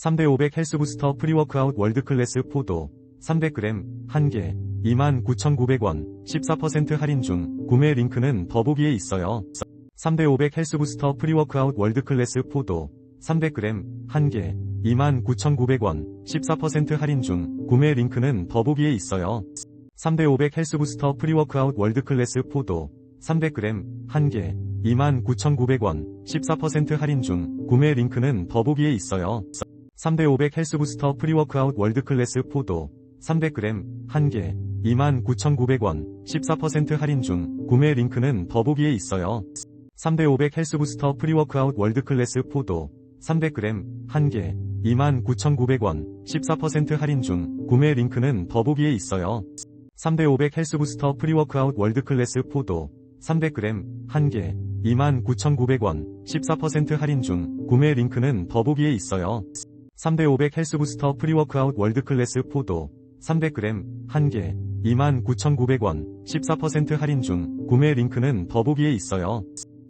3대500 헬스부스터 프리워크아웃 월드클래스 포도 300g 1개 29,900원 14% 할인 중 구매 링크는 더보기에 있어요. 3대500 헬스부스터 프리워크아웃 월드클래스 포도 300g 1개 29,900원 14% 할인 중 구매 링크는 더보기에 있어요. 3대500 헬스부스터 프리워크아웃 월드클래스 포도 300g 1개 29,900원 14% 할인 중 구매 링크는 더보기에 있어요. 3대500 헬스부스터 프리워크아웃 월드클래스 포도 300g 1개 29,900원 14% 할인 중 구매 링크는 더보기에 있어요. 3대500 헬스부스터 프리워크아웃 월드클래스 포도 300g 1개 29,900원 14% 할인 중 구매 링크는 더보기에 있어요. 3대500 헬스부스터 프리워크아웃 월드클래스 포도 300g 1개 29,900원 14% 할인 중 구매 링크는 더보기에 있어요. 3대500 헬스부스터 프리워크아웃 월드클래스 포도 300g 1개 29,900원 14% 할인 중 구매 링크는 더보기에 있어요.